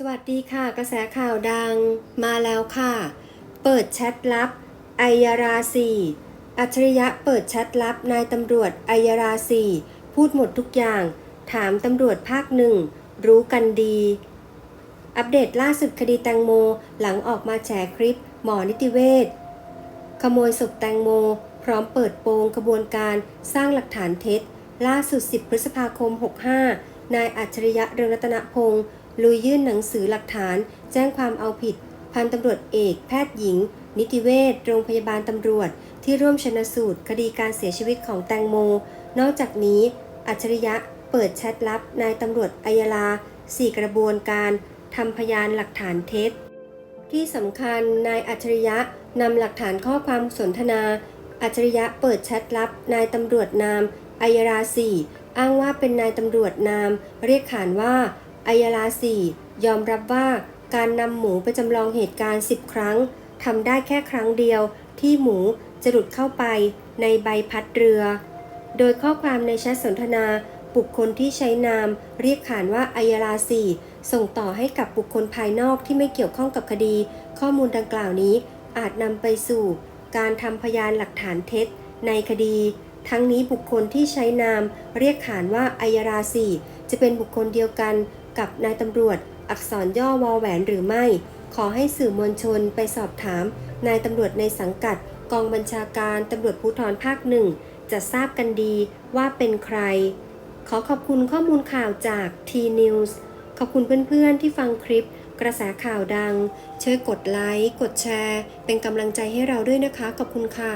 สวัสดีค่ะ กระแสข่าวดังมาแล้วค่ะ เปิดแชทลับไอยาราสีอัจฉริยะเปิดแชทลับนายตำรวจไอยาราสีพูดหมดทุกอย่าง ถามตำรวจภาคหนึ่ง รู้กันดี อัปเดตล่าสุดคดีแตงโมหลังออกมาแฉคลิป หมอนิติเวชขโมยศพแตงโม พร้อมเปิดโปงกระบวนการสร้างหลักฐานเท็จ ล่าสุด 10 พฤษภาคม 65 นายอัจฉริยะเรืองรัตนพงศ์ ลุยยื่นหนังสือหลักฐาน แจ้งความเอาผิด พันตำรวจเอก แพทย์หญิง นิติเวชโรงพยาบาลตำรวจ ที่ร่วมชนสูตร คดีการเสียชีวิตของแตงโม นอกจากนี้ อัจฉริยะเปิดแชทลับนายตำรวจอัยาลา4กระบวนการทำพยานหลักฐานเท็จ ที่สำคัญนายอัจฉริยะนำหลักฐานข้อความสนทนา อัจฉริยะเปิดแชทลับนายตำรวจนามอัยราสีอ้างว่าเป็นนายตำรวจนาม เรียกขานว่า อัยราสียอมรับว่าการนำหมูไปจำลองเหตุการณ์ 10 ครั้งทำได้แค่ครั้งเดียวที่หมูจะหลุดเข้าไปในใบพัดเรือ โดยข้อความในแชทสนทนาบุคคลที่ใช้นาม เรียกขานว่าอัยราสีส่งต่อให้กับบุคคลภายนอกที่ไม่เกี่ยวข้องกับคดี ข้อมูลดังกล่าวนี้ อาจนำไปสู่ การทำพยานหลักฐานเท็จ ในคดี ทั้งนี้บุคคลที่ใช้นาม เรียกขานว่าอัยราสีจะเป็นบุคคลเดียวกัน กับนายตำรวจ อักษรย่อวอแหวนหรือไม่ ขอให้สื่อมวลชนไปสอบถาม นายตำรวจในสังกัด กองบัญชาการตำรวจภูธรภาคหนึ่งจะทราบกันดีว่าเป็นใคร ขอขอบคุณข้อมูลข่าวจาก T-News ขอบคุณเพื่อนๆที่ฟังคลิป กระแสข่าวดัง ช่วยกดไลค์ กดแชร์ เป็นกำลังใจให้เราด้วยนะคะ ขอบคุณค่ะ